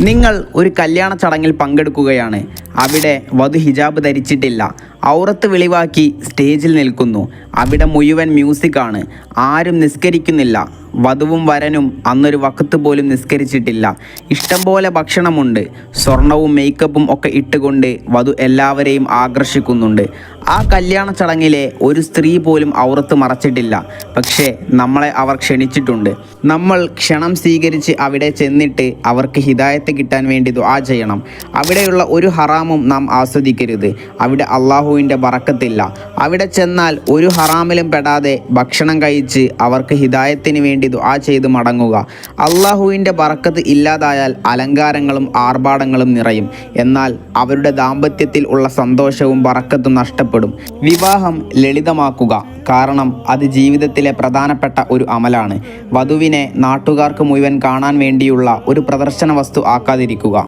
നിങ്ങൾ ഒരു കല്യാണ ചടങ്ങിൽ പങ്കെടുക്കുകയാണ്. അവിടെ വധു ഹിജാബ് ധരിച്ചിട്ടില്ല. ഔറത്ത് വെളിവാക്കി സ്റ്റേജിൽ നിൽക്കുന്നു. അവിടെ മുഴുവൻ മ്യൂസിക്കാണ് ആരും നിസ്കരിക്കുന്നില്ല. വധുവും വരനും അന്നൊരു വക്കത്ത് പോലും നിസ്കരിച്ചിട്ടില്ല. ഇഷ്ടംപോലെ ഭക്ഷണമുണ്ട്. സ്വർണവും മേക്കപ്പും ഒക്കെ ഇട്ടുകൊണ്ട് വധു എല്ലാവരെയും ആകർഷിക്കുന്നുണ്ട്. ആ കല്യാണ ചടങ്ങിലെ ഒരു സ്ത്രീ പോലും ഔറത്ത് മറച്ചിട്ടില്ല. പക്ഷേ നമ്മളെ അവർ ക്ഷണിച്ചിട്ടുണ്ട്. നമ്മൾ ക്ഷണം സ്വീകരിച്ച് അവിടെ ചെന്നിട്ട് അവർക്ക് ഹിദായത്ത് കിട്ടാൻ വേണ്ടി ദുആ ചെയ്യണം. അവിടെയുള്ള ഒരു ഹറാമും നാം ആസ്വദിക്കരുത്. അവിടെ അള്ളാഹുവിന്റെ വറക്കത്തില്ല അവിടെ ചെന്നാൽ ഒരു ഹറാമിലും പെടാതെ ഭക്ഷണം കഴിച്ച് അവർക്ക് ഹിദായത്തിന് വേണ്ടി ദുആ ചെയ്ത് മടങ്ങുക. അള്ളാഹുവിന്റെ ബറക്കത്ത് ഇല്ലാതായാൽ അലങ്കാരങ്ങളും ആർഭാടങ്ങളും നിറയും. എന്നാൽ അവരുടെ ദാമ്പത്യത്തിൽ ഉള്ള സന്തോഷവും ബറക്കത്തും നഷ്ടപ്പെടും. വിവാഹം ലളിതമാക്കുക. കാരണം അത് ജീവിതത്തിലെ പ്രധാനപ്പെട്ട ഒരു അമലാണ്. വധുവിനെ നാട്ടുകാർക്ക് മുഴുവൻ കാണാൻ വേണ്ടിയുള്ള ഒരു പ്രദർശന വസ്തു ആക്കാതിരിക്കുക.